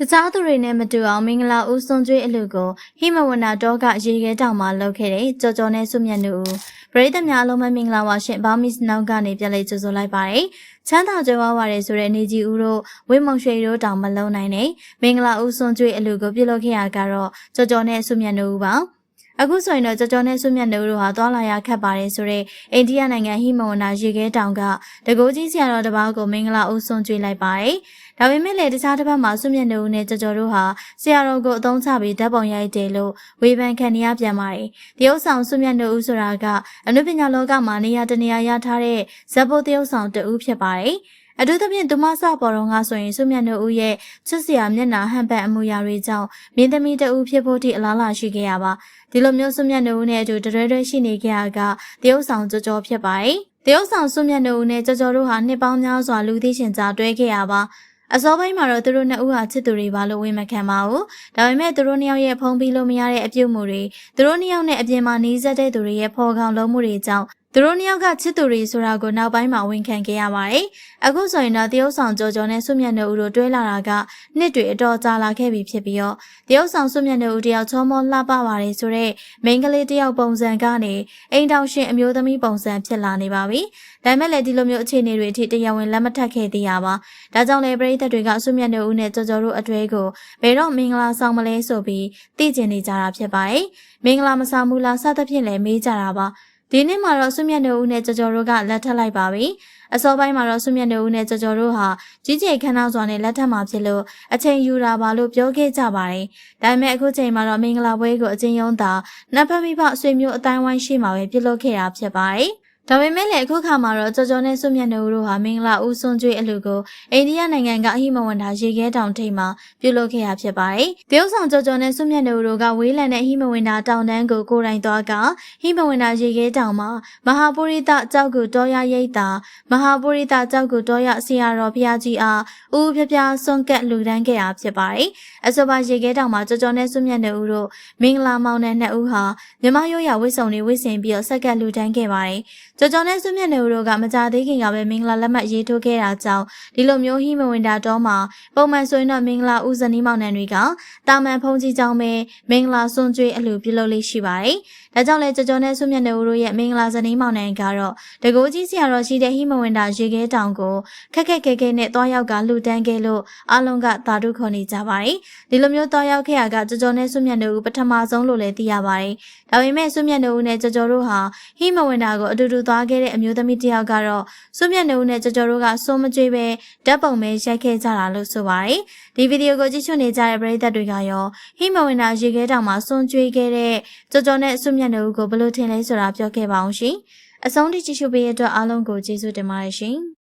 တခြားသူတွေနဲ့မတူအောင်မင်္ဂလာဦးစွန်ကျွေးအလူကိုဟိမဝနာတော့ကရေခဲတောင်မှာလှုပ်ခဲ့တဲ့ကြော်ကြော်နဲ့စုမြတ်နုဦးပရိသတ်များအလုံးမမင်္ဂလာပါရှင်ဘောင်းမစ်နောက်ကနေပြန်လေကြိုဆိုလိုက်ပါတယ်ချမ်းသာကြွယ်ဝပါရဲဆိုတဲ့နေကြီးဦးတို့ဝိမုံရွှေတို့တောင်မလုံးနိုင်နဲ့မင်္ဂလာဦးစွန်ကျွေးအလူကိုပြုလုပ်ခဲ့ရကတော့ကြော်ကြော်နဲ့စုမြတ်နုဦးပါ အခုဆိုရင်တော့ကြော်ကြော်နဲ့ဆွမြတ်နိုးတို့ဟာသွားလာရခက်ပါတယ်ဆိုတော့အိန္ဒိယနိုင်ငံဟိမဝနာရေခဲတောင်ကတကိုးကြီးဆရာတော်တစ်ပါးကိုမင်္ဂလာဦးဆွန်ကျွေးလိုက်ပါတယ်။ဒါပေမဲ့လည်းတခြားတစ်ပတ်မှာဆွမြတ်နိုးနဲ့ကြော်ကြော်တို့ဟာဆရာတော်ကိုအသုံးချပြီးဓာတ်ပုံရိုက်တယ်လို့ဝေဖန်ခံနေရပြန်ပါတယ်။တရုတ်ဆောင်ဆွမြတ်နိုးဆိုတာကအနုပညာလောကမှာနေရာတနေရာရထားတဲ့ဇက်ဘိုတရုတ်ဆောင်တဦးဖြစ်ပါတယ်။ အထူးသဖြင့်သူမဆပေါ်တော်ကဆိုရင်စုမြတ်နိုးဦးရဲ့ချစ်စရာမျက်နှာဟန်ပန်အမှုရာတွေကြောင့်မင်းသမီးတဦးဖြစ်ဖို့တိအလားလာရှိခဲ့ရပါဒီလိုမျိုးစုမြတ်နိုးဦးနဲ့အတူတရဲရဲရှိနေကြရကတရုတ်ဆောင်ကြောကြောဖြစ်ပါတယ်တရုတ်ဆောင်စုမြတ်နိုးဦးနဲ့ကြောကြောတို့ဟာနှစ်ပေါင်းများစွာလူသိရှင်ကြားတွဲခဲ့ရပါအစောပိုင်းမှာတော့သူတို့နှစ်ဦးဟာချစ်သူတွေပါလို့ဝန်မခံပါဘူး။ဒါပေမဲ့သူတို့နှစ်ယောက်ရဲ့ဖုံးပြီးလို့မရတဲ့အပြုတ်မှုတွေသူတို့နှစ်ယောက်နဲ့အပြင်မှာနေဆက်တဲ့သူတွေရဲ့ဖော်ကောင်လုံးမှုတွေကြောင့် သူတို့နှစ်ယောက်ကချစ်သူတွေဆိုတာကိုနောက်ပိုင်းမှာဝန်ခံခဲ့ရပါတယ်။အခုဆိုရင်တော့တရုတ်ဆောင်ကြော်ကြော်နဲ့ဆွမြတ်နိုးဦးတို့တွဲလာတာကနှစ်တွေအတော်ကြာလာခဲ့ပြီဖြစ်ပြီးတော့တရုတ်ဆောင်ဆွမြတ်နိုးဦးတယောက်ချောမောလှပပါတယ်ဆိုတော့မိန်းကလေးတယောက်ပုံစံကနေအိမ်တောင်ရှင်အမျိုးသမီးပုံစံဖြစ်လာနေပါပြီ။ဒါပေမဲ့လည်းဒီလိုမျိုးအခြေအနေတွေအထိတရားဝင်လက်မထပ်ခဲ့သေးရပါ။ဒါကြောင့်လည်းပရိသတ်တွေကဆွမြတ်နိုးဦးနဲ့ကြော်ကြော်တို့အတွဲကိုဘယ်တော့မင်္ဂလာဆောင်မလဲဆိုပြီးသိကျင်နေကြတာဖြစ်ပါတယ်။မင်္ဂလာမဆောင်ဘူးလားစသဖြင့်လည်းမေးကြတာပါ။ ဒီနေ့မှာတော့ဆွမြတ်နေဦးနဲ့ကြော်ကြော်တို့ကလက်ထပ်လိုက်ပါပြီ။အစောပိုင်းမှာတော့ဆွမြတ်နေဦးနဲ့ကြော်ကြော်တို့ဟာကြီးကျယ်ခမ်းနားစွာနဲ့လက်ထပ်မှာဖြစ်လို့အချိန်ယူတာပါလို့ပြောခဲ့ကြပါတယ်။ဒါပေမဲ့အခုချိန်မှာတော့မင်္ဂလာပွဲကိုအချင်းယုံသာနတ်ဖက်မိဖဆွေမျိုးအတိုင်းဝိုင်းရှိမှာပဲပြုလုပ်ခဲ့တာဖြစ်ပါတယ်။ ဒါပေမဲ့လည်းအခုခါမှာတော့ကြော်ကြော်နဲ့ဆွမြတ်နိုးတို့ဟာမင်္ဂလာဦးစွန်ကျွေးအလူကိုအိန္ဒိယနိုင်ငံကအဟိမဝန္တာရေခဲတောင်ထိပ်မှာပြုလုပ်ခဲ့ရဖြစ်ပါတယ်။တရုတ်ဆောင်ကြော်ကြော်နဲ့ဆွမြတ်နိုးတို့ကဝေးလံတဲ့ဟိမဝန္တာတောင်တန်းကိုကိုယ်တိုင်သွားကဟိမဝန္တာရေခဲတောင်မှာမဟာပုရိသကြောက်ကူတော်ရရိတ်တာမဟာပုရိသကြောက်ကူတော်ရဆရာတော်ဘုရားကြီးအားဦးဖျားဖျားစွန့်ကက်လူဒန်းခဲ့ရဖြစ်ပါတယ်။အဆိုပါရေခဲတောင်မှာကြော်ကြော်နဲ့ဆွမြတ်နိုးတို့မင်္ဂလာမောင်တဲ့နှစ်ဦးဟာမြမရိုးရဝိစုံတွေဝိစင်ပြီးတော့ဆက်ကက်လူဒန်းခဲ့ပါတယ်။ကြော်ကြော်နဲ့စွမြတ်နေဦးတို့ကမကြသေးခင်ကပဲမင်္ဂလာလက်မှတ်ရေးထိုးခဲ့တာကြောင့်ဒီလိုမျိုးဟိမဝင်တာတော့မှာပုံမှန်ဆိုရင်တော့မင်္ဂလာဦးဇနီးမောင်နှံတွေကတာမန်ဖုန်ကြီးကြောင့်ပဲမင်္ဂလာစွန်ကျွေးအလှပြုလုပ်လေးရှိပါတယ်။ဒါကြောင့်လဲကြော်ကြော်နဲ့စွမြတ်နေဦးတို့ရဲ့မင်္ဂလာဇနီးမောင်နှံကတော့တကိုးကြီးဆရာတော်ရှိတဲ့ဟိမဝင်တာရေခဲတောင်ကိုခက်ခက်ခဲခဲနဲ့တွားရောက်ကလှူဒန်းခဲ့လို့အလုံးကသာဓုခေါ်နေကြပါတယ်။ဒီလိုမျိုးတွားရောက်ခဲ့ရကကြော်ကြော်နဲ့စွမြတ်နေဦးပထမဆုံးလို့လည်းသိရပါတယ်။ဒါပေမဲ့စွမြတ်နေဦးနဲ့ကြော်ကြော်တို့ဟာဟိမဝင်တာကိုအတူတူသွားခဲ့တဲ့အမျိုးသမီးတစ်ယောက်ကတော့စွမြတ်နေဦးနဲ့ကြော်ကြော်တို့ကစိုးမကြွေးပဲဓာတ်ပုံပဲရိုက်ခဲ့ကြတာလို့ဆိုပါတယ်။ဒီဗီဒီယိုကိုကြည့်ရှုနေကြတဲ့ပရိသတ်တွေကရောဟိမဝင်တာရေခဲတောင်မှာစွန့်ကြွေးခဲ့တဲ့ကြော်ကြော်နဲ့စွမြတ်နေဦးကိုဘယ်လိုထင်လဲဆိုတာပြောခဲ့ပါအောင်ရှင်။အဆုံးထိကြည့်ရှုပေးရတဲ့အတွက်အားလုံးကိုကျေးဇူးတင်ပါတယ်ရှင်။